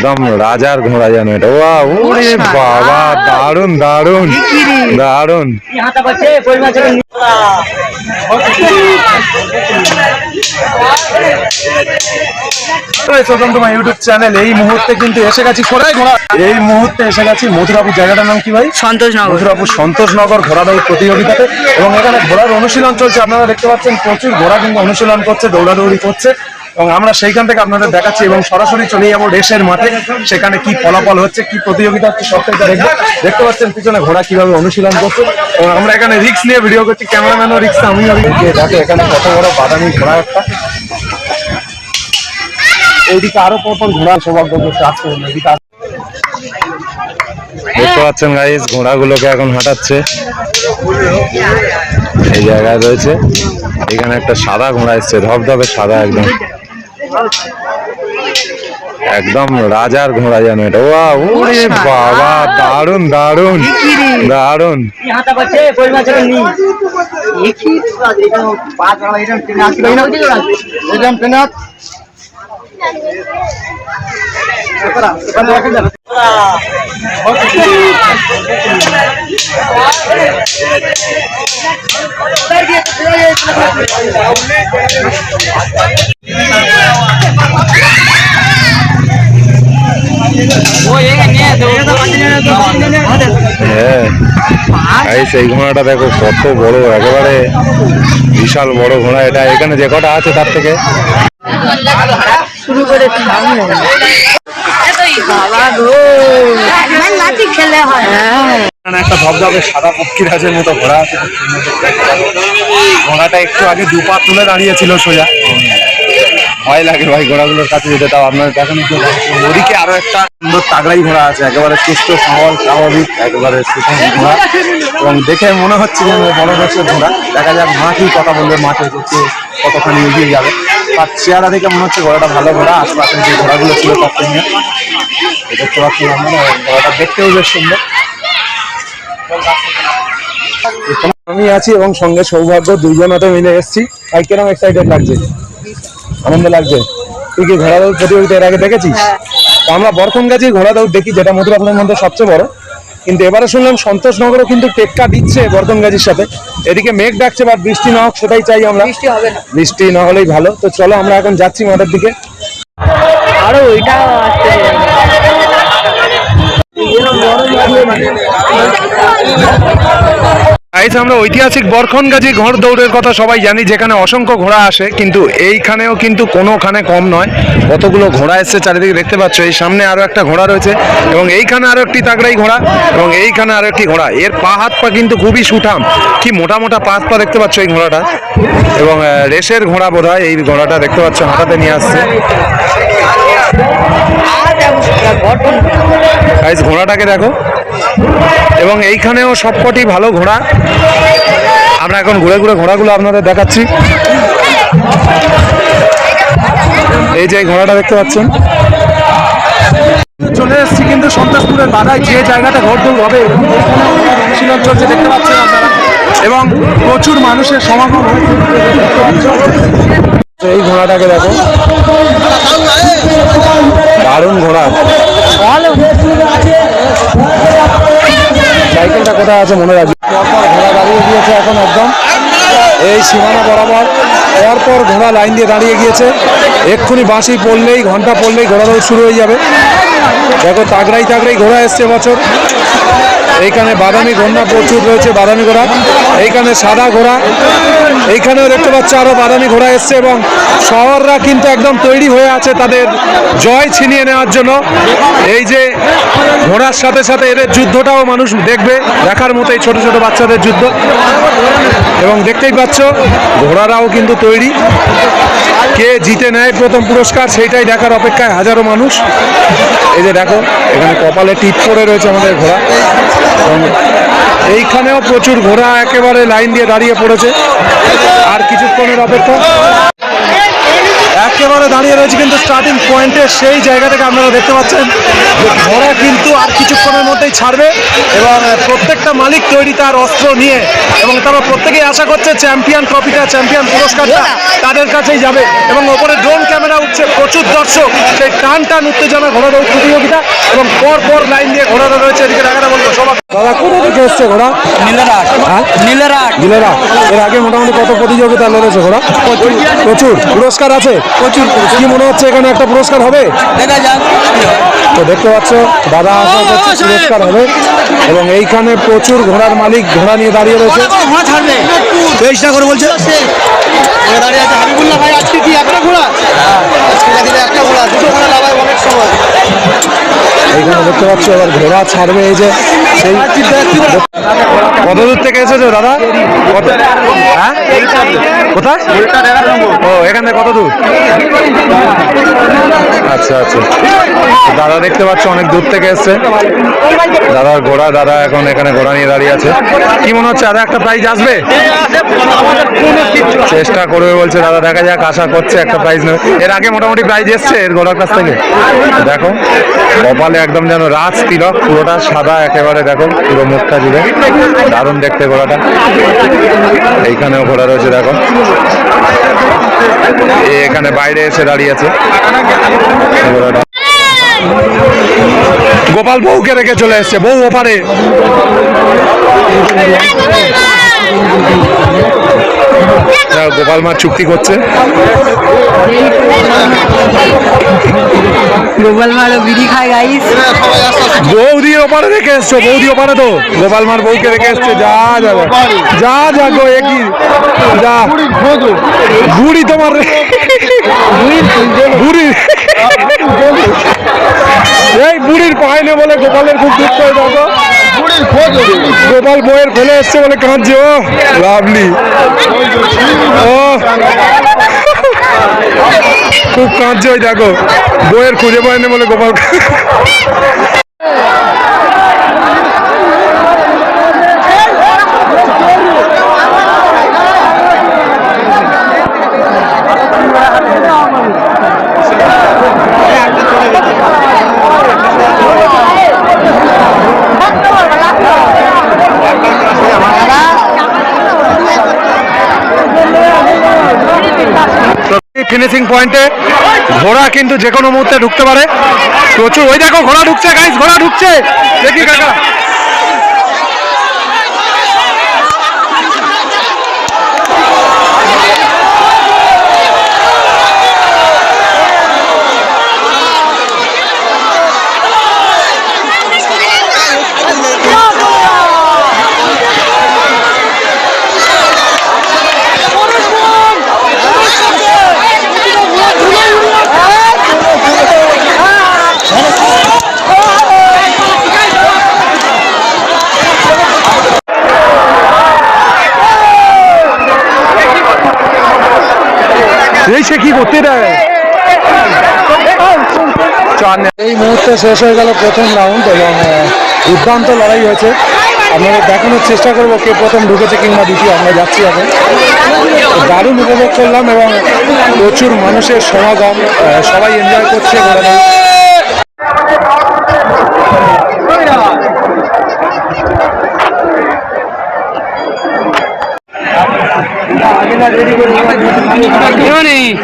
একদম রাজার ঘোড়া যেন এটা। ওয়া ওরে বাবা দারুণ দারুণ দারুণ ইউটিউব চ্যানেল এই মুহূর্তে কিন্তু এসে গেছি ঘোড়া? এই মুহূর্তে এসে গেছি মথুরাপুর জায়গাটার নাম কি ভাই? সন্তোষনগর। মথুরাপুর সন্তোষনগর ঘোড়াদৌড় প্রতিযোগিতাতে। এবং এখানে ঘোড়ার অনুশীলন চলছে আপনারা দেখতে পাচ্ছেন প্রচুর ঘোড়া কিন্তু অনুশীলন করছে দৌড়াদৌড়ি করছে। এবং আমরা সেইখান থেকে আপনাদের দেখাচ্ছি এবং সরাসরি চলে যাব রেসের মাঠে। সেখানে কি ফলাফল হচ্ছে, কি প্রতিযোগিতা হচ্ছে, সবটাই দেখব। দেখতে পাচ্ছেন পিছনে ঘোড়া কীভাবে অনুশীলন করছে। এবং আমরা এখানে রিক্স নিয়ে ভিডিও করছি, ক্যামেরাম্যানও রিক্স, আমিও দেখো, এখানে কত বড় বাদামি ঘোড়া একটা। এইদিকে আরও পরপর ঘোড়া সৌভাগ্য করছে এদিকে দেখতে পাচ্ছেন গাইস ঘোড়াগুলোকে এখন হাঁটাচ্ছে। এই জায়গায় রয়েছে। এখানে একটা সাদা ঘোড়া এসছে, ধবধবে সাদা একদম। একদম রাজার ঘোড়া যেন এটা। ওয়া ওরে বাবা দারুণ দারুণ দারুণ হ্যাঁ গাইস এই ঘোড়াটা দেখো কত বড় একেবারে বিশাল বড় ঘোড়া এটা। এখানে যে কটা আছে তার থেকে? শুরু করে বাবা গো নাচি খেলে হয়। হ্যাঁ এখানে একটা ধবধবে সাদা পক্ষীরাজের মতো ঘোড়া আছে। ঘোড়াটা একটু আগে দু পা তুলে দাঁড়িয়েছিল সোজা। ভয় লাগে ভাই ঘোড়াগুলোর কাছে যেতে, তাও আপনার দেখানোর জন্য ওদিকে আরও একটা সুন্দর তাগড়াই ঘোড়া আছে, একেবারে সুস্থ, সবল, স্বাভাবিক, একেবারে সুষম ঘোড়া এবং দেখে মনে হচ্ছে যে বড় রয়েছে ঘোড়া দেখা যাক মা কি কথা বলবে মাকে দেখতে কতখানি এগিয়ে যাবে। তার চেহারা দেখে মনে হচ্ছে ঘোড়াটা ভালো ঘোড়া আশপাশে যে ঘোড়াগুলো ছিল তার থেকে দেখতে পাচ্ছি আমরা ঘোড়াটা দেখতেও বেশ সুন্দর। আমি আছি এবং সঙ্গে সৌভাগ্য, দুইজন মিলে এসেছি। আর কীরকম এক্সাইটেড লাগছে? আনন্দ লাগছে। তুই কি ঘোড়া দৌড় প্রতিযোগিতা এর আগে দেখেছিস? তো আমরা বরখন গাছি ঘোড়া দৌড় দেখি যেটা মথুরাপুরের মধ্যে সবচেয়ে বড়। কিন্তু এবারে শুনলাম সন্তোষনগরও কিন্তু টেক্কা দিচ্ছে বর্ধন গাছির সাথে। এদিকে মেঘ ডাকছে বা বৃষ্টি না হোক সেটাই চাই আমরা। বৃষ্টি হবে না। বৃষ্টি না হলেই ভালো। তো চলো আমরা এখন যাচ্ছি মাঠের দিকে। আরও আসতে গাইস, আমরা ঐতিহাসিক বরখনগাজী ঘোড় দৌড়ের কথা সবাই জানি, যেখানে অসংখ্য ঘোড়া আসে, কিন্তু এইখানেও কিন্তু কোনোখানে কম নয়। কতগুলো ঘোড়া এসছে চারিদিকে দেখতে পাচ্ছ, এই সামনে আরও একটা ঘোড়া রয়েছে, এবং এইখানে আরও একটি তাগড়াই ঘোড়া, এবং এইখানে আরও একটি ঘোড়া। এর পা হাত পা কিন্তু খুবই সুঠাম। কি মোটা মোটা পা হাত পা দেখতে পাচ্ছ এই ঘোড়াটা? এবং রেসের ঘোড়া বোধ এই ঘোড়াটা দেখতে পাচ্ছ, হাঁটাতে নিয়ে আসছে। গাইস, ঘোড়াটাকে দেখো। এবং এইখানেও সবকটি ভালো ঘোড়া। আমরা এখন ঘুরে ঘুরে ঘোড়াগুলো আপনাদের দেখাচ্ছি। এই যে ঘোড়াটা দেখতে পাচ্ছেন। চলে এসেছি কিন্তু সন্তাসপুরের বাধায় যে জায়গাটা ঘোরদৌড় হবে অনুশীলন চলছে দেখতে পাচ্ছেন আপনারা। এবং প্রচুর মানুষের সমাগম এই ঘোড়াটাকে দেখো। সাইকেলটা কোথায় আছে মনে রাখবি? পরপর ঘোড়া দাঁড়িয়ে গিয়েছে এখন একদম। এই সীমানা বরাবর। পরপর ঘোড়া লাইন দিয়ে দাঁড়িয়ে গিয়েছে। এক্ষুনি বাঁশি পড়লেই, ঘণ্টা পড়লেই ঘোড়া দৌড় শুরু হয়ে যাবে। দেখো, তাগড়াই তাগড়াই ঘোড়া এসছে বছর। এইখানে বাদামি ঘোড়া প্রচুর রয়েছে বাদামি ঘোড়া এইখানে সাদা ঘোড়া। এইখানেও দেখতে পাচ্ছ আরও বাদামি ঘোড়া এসছে এবং শহররা কিন্তু একদম তৈরি হয়ে আছে তাদের জয় ছিনিয়ে নেওয়ার জন্য। এই যে ঘোড়ার সাথে সাথে এদের যুদ্ধটাও মানুষ দেখবে, দেখার মতো এই ছোট ছোট বাচ্চাদের যুদ্ধ। এবং দেখতেই পাচ্ছ, ঘোড়ারাও কিন্তু তৈরি। কে জিতে নেয় প্রথম পুরস্কার, সেইটাই দেখার অপেক্ষায় হাজারো মানুষ। এই যে দেখো, এখানে কপালে টিপ পড়ে রয়েছে আমাদের ঘোড়া। এইখানেও প্রচুর ঘোড়া একেবারে লাইন দিয়ে দাঁড়িয়ে পড়েছে। আর কিছুক্ষণের অপেক্ষা। একেবারে দাঁড়িয়ে রয়েছে কিন্তু স্টার্টিং পয়েন্টে সেই জায়গা থেকে আপনারা দেখতে পাচ্ছেন ঘোড়া কিন্তু আর কিছুক্ষণের মধ্যেই ছাড়বে এবং প্রত্যেকটা মালিক তৈরি তার অস্ত্র নিয়ে এবং তারা প্রত্যেকেই আশা করছে চ্যাম্পিয়ন ট্রফিটা চ্যাম্পিয়ন পুরস্কারটা তাদের কাছেই যাবে এবং ওপরে ড্রোন ক্যামেরা উঠছে, প্রচুর দর্শক। সেই টান টান উত্তেজনা ঘোড়া দৌড় প্রতিযোগিতা এবং পর পর লাইন দিয়ে ঘোড়াটা রয়েছে, এদিকে দেখাটা বলব সবাই দাদা কোথা থেকে এসছে ঘোড়া? নীলরাট হ্যাঁ? নীলরাট এর আগে মোটামুটি কত প্রতিযোগিতা লড়েছে ঘোড়া? প্রচুর। পুরস্কার আছে? প্রচুর কি মনে হচ্ছে এখানে একটা পুরস্কার হবে? দেখা যাক। তো দেখতে পাচ্ছ দাদা আশা করছে পুরস্কার হবে। এবং এইখানে প্রচুর ঘোড়ার মালিক ঘোড়া নিয়ে দাঁড়িয়ে রয়েছে। ঘোড়া ছাড়বে চেষ্টা করে বলছে। দাঁড়িয়ে আছে হাবিবুল্লাহ ভাই আজকে কি একটা ঘোড়া? আজকে একটা ঘোড়া দুটো ঘোড়া লাভায় অনেক সময়। এইখানে দেখতে পাচ্ছ এবার ঘোড়া ছাড়বে এই যে কত দূর থেকে এসেছ দাদা? কত হ্যাঁ? কোথায়? ও, এখান থেকে কত দূর? আচ্ছা আচ্ছা। দাদা দেখতে পাচ্ছ অনেক দূর থেকে এসছে। দাদার ঘোড়া, দাদা এখন এখানে ঘোড়া নিয়ে দাঁড়িয়ে আছে। কি মনে হচ্ছে দাদা একটা প্রাইজ আসবে? চেষ্টা করবে বলছে, দাদা, দেখা যাক, আশা করছে, একটা প্রাইজ নেবে। এর আগে মোটামুটি প্রাইজ এসছে এর ঘোড়ার কাছ থেকে। দেখো, কপালে একদম যেন রাজ তিলক, পুরোটা সাদা একেবারে, দেখো, পুরো মুখটা জুড়ে। দারুণ দেখতে ঘোড়াটা। এইখানেও ঘোড়া রয়েছে, দেখো। এখানে বাইরে এসে দাঁড়িয়ে আছে। গোপাল বউকে রেখে চলে এসছে, বউ ওপারে। গোপাল মা চুক্তি করছে। গোপাল মাল বিড়ি খায় গাইস বৌদি ওপারে রেখে এসছো বৌদি ওপারে তো। গোপাল মার বউকে রেখে এসছে যা যাবে যা। যা গো একই যা। বুড়ি তোমার বুড়ি। এই বুড়ির পায় না বলে গোপালের খুব দুঃখ হয়ে গোপাল বইয়ের ফেলে এসছে বলে কাঁদছে, ও। লাভলি। ও। খুব কাঁদছে ওই দেখো। বইয়ের খুঁজে পায়নি বলে গোপাল ফিনিশিং পয়েন্টে ঘোড়া কিন্তু যে কোনো মুহূর্তে ঢুকতে পারে। প্রচুর ওই দেখো, ঘোড়া ঢুকছে গাইস ঘোড়া ঢুকছে। দেখি কাকা। সে কি করতে দেয়? এই মুহূর্তে শেষ হয়ে গেল প্রথম রাউন্ড এবং দুর্দান্ত লড়াই হয়েছে। আপনাদের দেখানোর চেষ্টা করব কে প্রথম ঢুকেছে কিংবা দ্বিতীয় আমরা যাচ্ছি এখন। দারুণ উপভোগ করলাম এবং প্রচুর মানুষের সমাগম সবাই এনজয় করছে রেডি Tony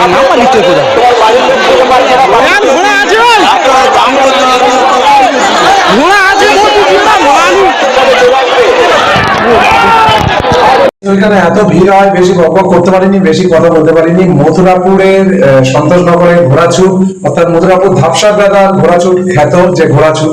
আমার নাম হ্যাঁ, ঘোড়া আছে ওইখানে এত ভিড় হয় বেশি বকবক করতে পারিনি বেশি কথা বলতে পারিনি। মথুরাপুরের সন্তোষনগরের ঘোড়াছুট অর্থাৎ মথুরাপুর ধাপসা দাদা ঘোড়াছুট খ্যাত যে ঘোড়াছুট